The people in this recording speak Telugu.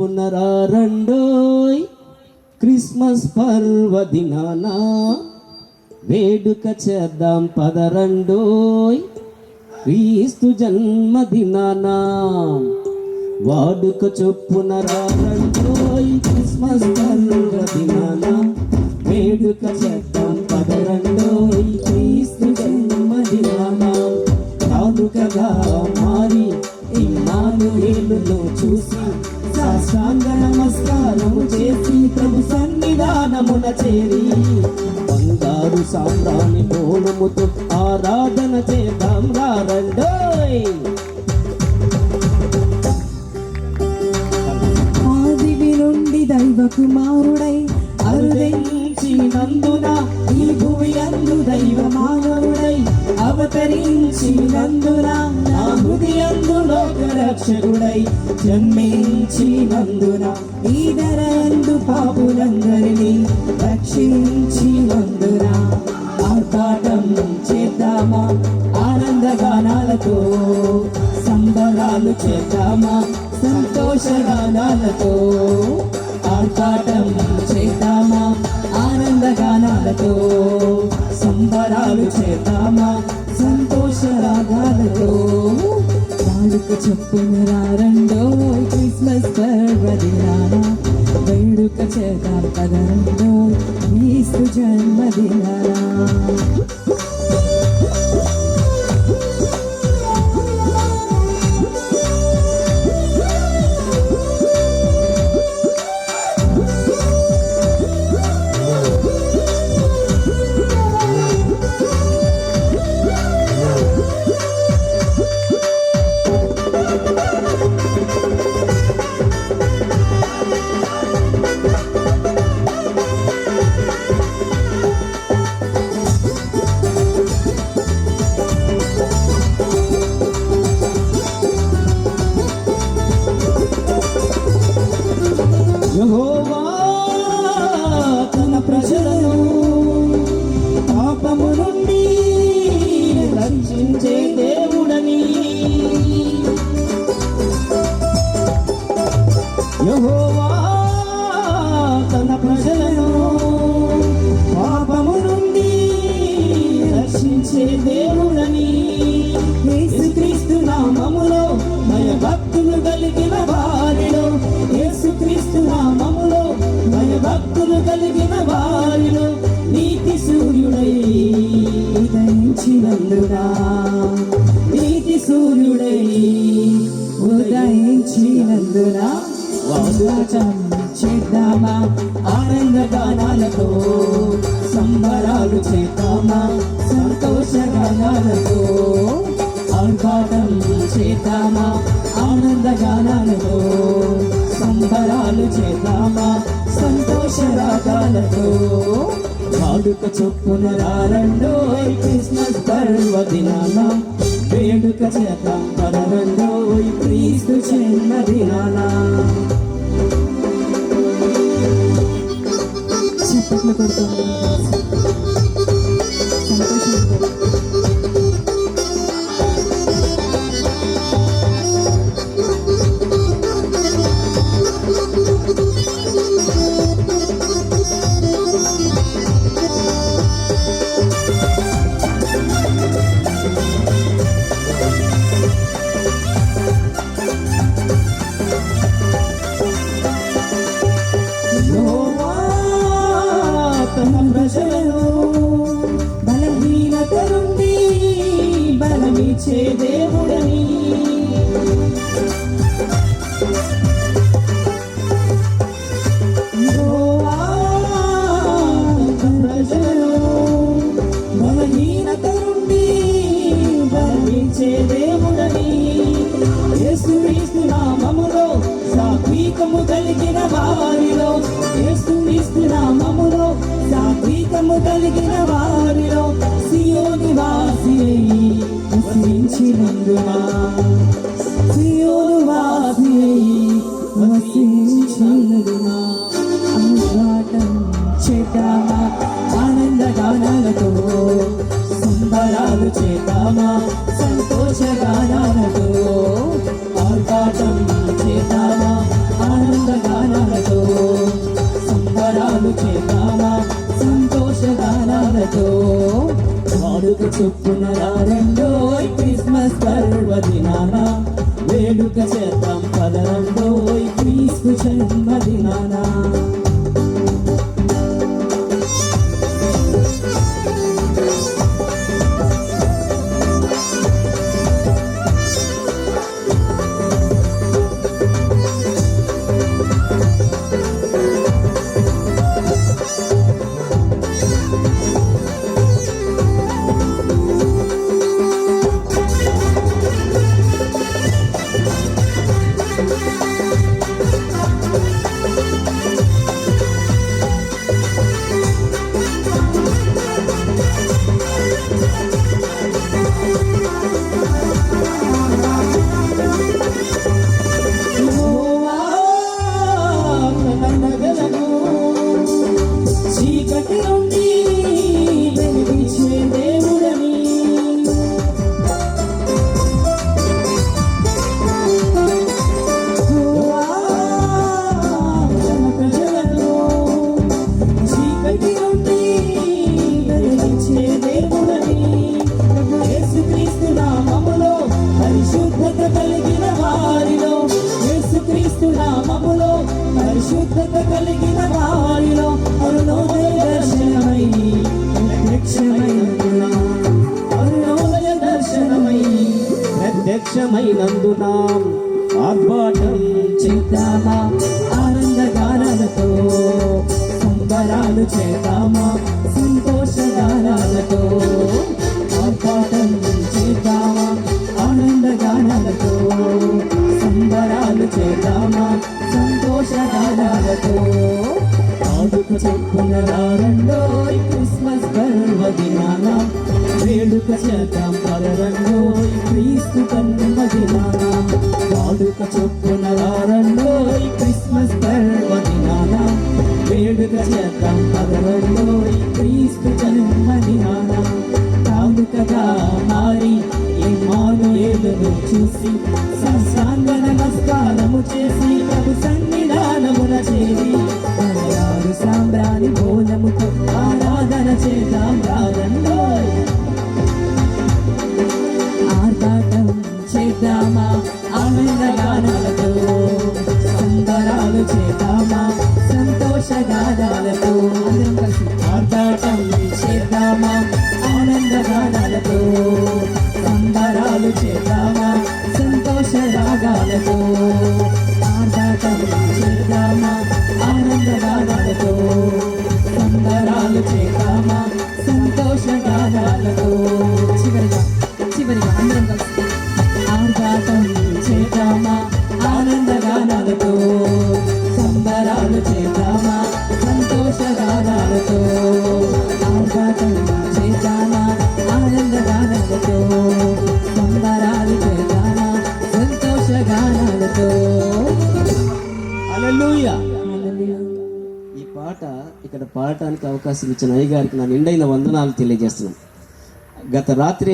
పునరారండోయ్ క్రిస్మస్ పర్వదినాన వేడుక చేద్దాం పదరండోయ్ క్రీస్తు జన్మదినాన. వాడుక చొప్పున రారండోయ్. సన్నిధానమున చేరి బంగారు సాంబ్రాణి బోనముతో ఆరాధన చేద్దాం రారండోయ్. ఆదివి నుండి దైవ కుమారుడై అరుదించినందున ఈ భూమి అందు దైవ మానవుడై. అవతరించినందున నా హృదయందు లోక రక్షకుడై జన్మించినందున ఈ ధరందు పాపులందరినీ రక్షించినందున ఆర్భాటం చేద్దామా? ఆనందగానాలతో సంబరాలు చేద్దామా? సంతోషగానాలతో ఆర్భాటం చేద్దామా? ఆనందగానాలతో సంబరాలు చేద్దామా? వాడుక రెండో క్రిస్మస్ పర్వదినాన వేడుక చేద్దాం పదరండో ఈసు జన్మదినాన భక్తులు కలిగిన వారిలో యేసుక్రీస్తు నామములో భయ భక్తులు కలిగిన వారిలో నీతి సూర్యుడై ఉదయించినందునా? నీతి సూర్యుడై ఉదయించినందునా? వాదుచం చేద్దామా? ఆనంద గానాలతో సంబరాలు చేద్దామా? సంతోష గానాలతో ఆర్భాటం చేద్దామా? ఆనందగానాలతో సంబరాలు చేద్దామా? సంతోష రాగాలతో. వాడుక చొప్పున రారండో క్రిస్మస్ పర్వదినాన వేడుక చేద్దాం పదరండో క్రీస్తు చిన్న జన్మదినాన చెప్పట్లు కొడుతుంది తన ప్రజలను బలహీనత నుండి బలమిచ్చే దేవుడని. యెహోవా తన దేవుడని. యేసుక్రీస్తు నామములో సాత్వికము కలిగిన వారిలో కలిగిన వారిలో సియోని వాసి వసించినందున. సియోను వాసి వసించినందున. అనురాటం చేద్దామా ఆనంద గానాలతో సంబరాలు చేద్దామా సంతోష గానాలతో ఆర్భాటం చేద్దామా ఆనందగానాలతో సంబరాలు చేద్దామా సంతోషగానాలతో వాడుక చొప్పున రెండో క్రిస్మస్ పర్వదినాన వేడుక చేద్దాం పదరండో క్రీస్తు జన్మదినానా. పరిశుద్ధత కలిగిన వారిలో అరుణోదయ దర్శనమై ప్రత్యక్షమైనందున. అరుణోదయ దర్శనమై ప్రత్యక్షమైనందున. ఆర్భాటం చేద్దామా ఆనందగానాలతో సంబరాలు చేద్దామా? చెప్పున రారండో క్రిస్మస్ పర్వదినాన వేడుక చేద్దాం పరరండోయ్ క్రీస్తు జన్మదినాన. వాడుక చొప్పున రారండో క్రిస్మస్ పర్వదినాన వేడుక చేద్దాం పరరండోయ్ చేద్దాం రారండోయ్ ఆర్భాటం చేద్దామా? ఆనందగానాలతో సంబరాలు చేద్దామా? సంతోషగానాలతో అందరం ఆర్భాటం చేద్దామా? ఆనందగానాలతో సంబరాలు చేద్దామా? సంతోష రాగాలతో ఆర్భాటం చేద్దామా? ఆనందగానాలతో సంబరాలు చేద్దామా? సంతోష పాడటానికి అవకాశం ఇచ్చిన అయ్యగారికి నా నిండైన వందనాలు తెలియజేస్తున్నాను. గత రాత్రి